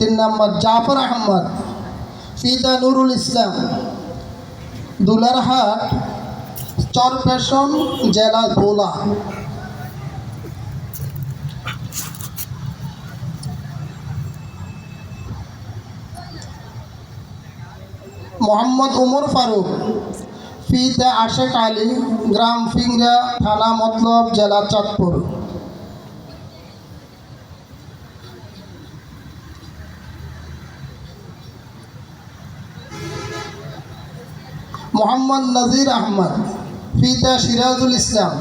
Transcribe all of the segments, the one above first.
তিন নম্বর জাফর আহমদ পিতা নুরুল ইসলাম, দুলারহাট, চরপেশন জেলা ভোলা। মোহাম্মদ উমর ফারুক পিতা আশেক আলী গ্রাম ফিংরা থানা মতলব জেলা চাঁদপুর। মোহাম্মদ নজির আহমদ, পিতা সিরাজুল ইসলাম,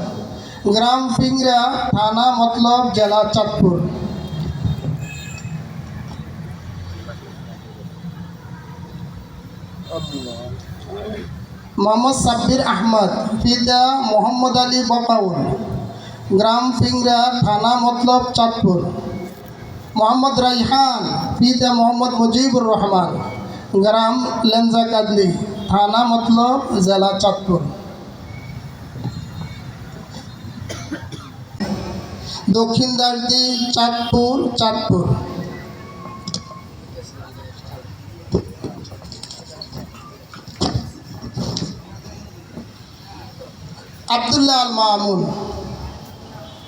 গ্রাম ফিংরা থানা মতলব, জেলা চাঁদপুর। মোহাম্মদ সাব্বির আহমদ, পিতা মোহাম্মদ আলী বকাউল, গ্রাম ফিংরা থানা মতলব, চাঁদপুর। মোহাম্মদ রাইহান, পিতা মোহাম্মদ মুজিবুর রহমান, গ্রাম লেনজা কাদলি থানা মতলব জেলা চাঁদপুর। দক্ষিণ দার্জি, চাঁদপুর চাঁদপুর। আবদুল্লাহ আল মামুন,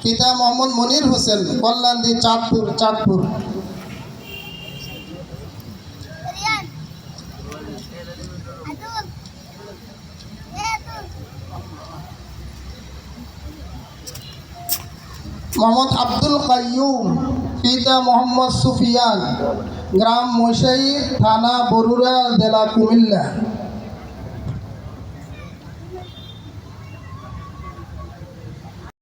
পিতা মোহাম্মদ মনির হোসেন কল্যাণদি চাঁদপুর চাঁদপুর। মোহাম্মদ আব্দুল কাইয়ুম পিতা মোহাম্মদ সুফিয়ান গ্রাম মশাই থানা বরুড়া জেলা কুমিল্লা।